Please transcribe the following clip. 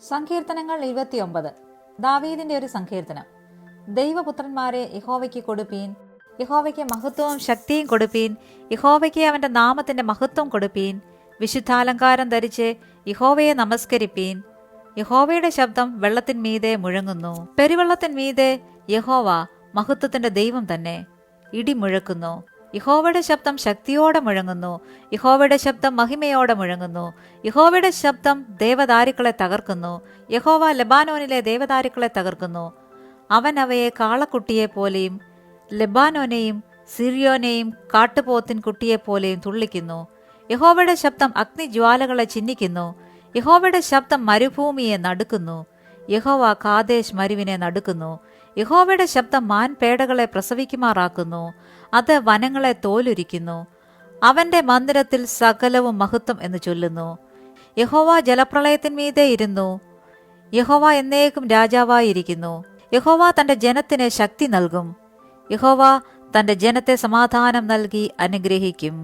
സങ്കീർത്തനങ്ങൾ ഇരുപത്തിയൊമ്പത്. ദാവീദിന്റെ ഒരു സങ്കീർത്തനം. ദൈവപുത്രന്മാരെ യഹോവയ്ക്ക് കൊടുപ്പീൻ യഹോവയ്ക്ക് മഹത്വവും ശക്തിയും കൊടുപ്പീൻ യഹോവയ്ക്ക് അവന്റെ നാമത്തിന്റെ മഹത്വം കൊടുപ്പീൻ വിശുദ്ധാലങ്കാരം ധരിച്ച് യഹോവയെ നമസ്കരിപ്പീൻ. യഹോവയുടെ ശബ്ദം വെള്ളത്തിന്മീതെ മുഴങ്ങുന്നു. പെരുവെള്ളത്തിന്മീതെ യഹോവ മഹത്വത്തിന്റെ ദൈവം തന്നെ ഇടി മുഴക്കുന്നു യഹോവയുടെ ശബ്ദം ശക്തിയോടെ മുഴങ്ങുന്നു. യഹോവയുടെ ശബ്ദം മഹിമയോടെ മുഴങ്ങുന്നു. യഹോവയുടെ ശബ്ദം ദേവദാരുക്കളെ തകർക്കുന്നു. യഹോവ ലബാനോനിലെ ദേവദാരുക്കളെ തകർക്കുന്നു. അവൻ അവയെ കാളക്കുട്ടിയെ പോലെയും ലെബാനോനെയും സിറിയോനെയും കാട്ടുപോത്തിൻ കുട്ടിയെപ്പോലെയും തുള്ളിക്കുന്നു. യഹോവയുടെ ശബ്ദം അഗ്നിജ്വാലകളെ ചിന്നിക്കുന്നു. യഹോവയുടെ ശബ്ദം മരുഭൂമിയെ നടുക്കുന്നു. യഹോവ കാദേശ് മരുവിനെ നടുക്കുന്നു. യഹോവയുടെ ശബ്ദം മാൻ പേടകളെ പ്രസവിക്കുമാറാക്കുന്നു. അത് വനങ്ങളെ തോലുരിക്കുന്നു. അവന്റെ മന്ദിരത്തിൽ സകലവും മഹത്വം എന്ന് ചൊല്ലുന്നു. യഹോവ ജലപ്രളയത്തിന്മീതെ ഇരുന്നു. യഹോവ എന്നേക്കും രാജാവായിരിക്കുന്നു. യഹോവ തന്റെ ജനത്തിന് ശക്തി നൽകും. യഹോവ തന്റെ ജനത്തെ സമാധാനം നൽകി അനുഗ്രഹിക്കും.